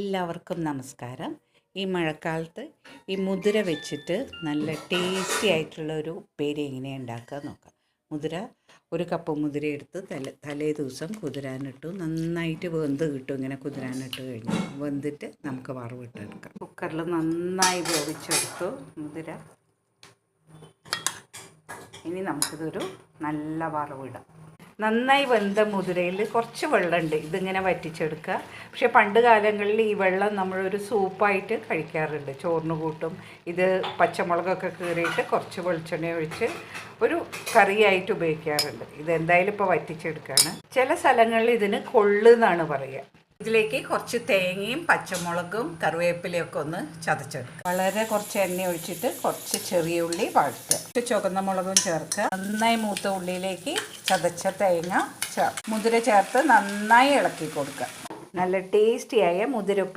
എല്ലാവർക്കും നമസ്കാരം. ഈ മഴക്കാലത്ത് ഈ മുതിര വെച്ചിട്ട് നല്ല ടേസ്റ്റി ആയിട്ടുള്ള ഒരു ഉപ്പേരി എങ്ങനെയാണ് ഉണ്ടാക്കുക നോക്കാം. മുതിര ഒരു കപ്പ് മുതിര എടുത്ത് തലേ തലേ ദിവസം കുതിരാനിട്ടു. നന്നായിട്ട് വെന്ത് കിട്ടും ഇങ്ങനെ കുതിരാനിട്ട് കഴിഞ്ഞു. വെന്തിട്ട് നമുക്ക് വറവിട്ടെടുക്കാം കുക്കറിൽ നന്നായി വേവിച്ചെടുത്തു മുതിര. ഇനി നമുക്കിതൊരു നല്ല വറവിടാം നന്നായി വെന്ത മുതിരയിൽ കുറച്ച് വെള്ളമുണ്ട്. ഇതിങ്ങനെ വറ്റിച്ചെടുക്കുക. പക്ഷെ പണ്ട് കാലങ്ങളിൽ ഈ വെള്ളം നമ്മളൊരു സൂപ്പായിട്ട് കഴിക്കാറുണ്ട്. ചോറിന് കൂട്ടും. ഇത് പച്ചമുളകൊക്കെ കീറിയിട്ട് കുറച്ച് വെളിച്ചെണ്ണ ഒഴിച്ച് ഒരു കറിയായിട്ട് ഉപയോഗിക്കാറുണ്ട്. ഇത് എന്തായാലും ഇപ്പോൾ വറ്റിച്ചെടുക്കുകയാണ്. ചില സ്ഥലങ്ങളിൽ ഇതിന് കൊള്ളു എന്നാണ് പറയുക. ഇതിലേക്ക് കുറച്ച് തേങ്ങയും പച്ചമുളകും കറിവേപ്പിലയും ഒക്കെ ഒന്ന് ചതച്ചെടുക്കുക വളരെ കുറച്ച് എണ്ണ ഒഴിച്ചിട്ട് കുറച്ച് ചെറിയ ഉള്ളി വഴറ്റുക ചുവന്ന മുളകും ചേർക്കുക നന്നായി മൂത്ത ഉള്ളിയിലേക്ക് ചതച്ച തേങ്ങ ചേർക്കുക മുതിര ചേർത്ത് നന്നായി ഇളക്കി കൊടുക്കുക. നല്ല ടേസ്റ്റിയായ മുതിര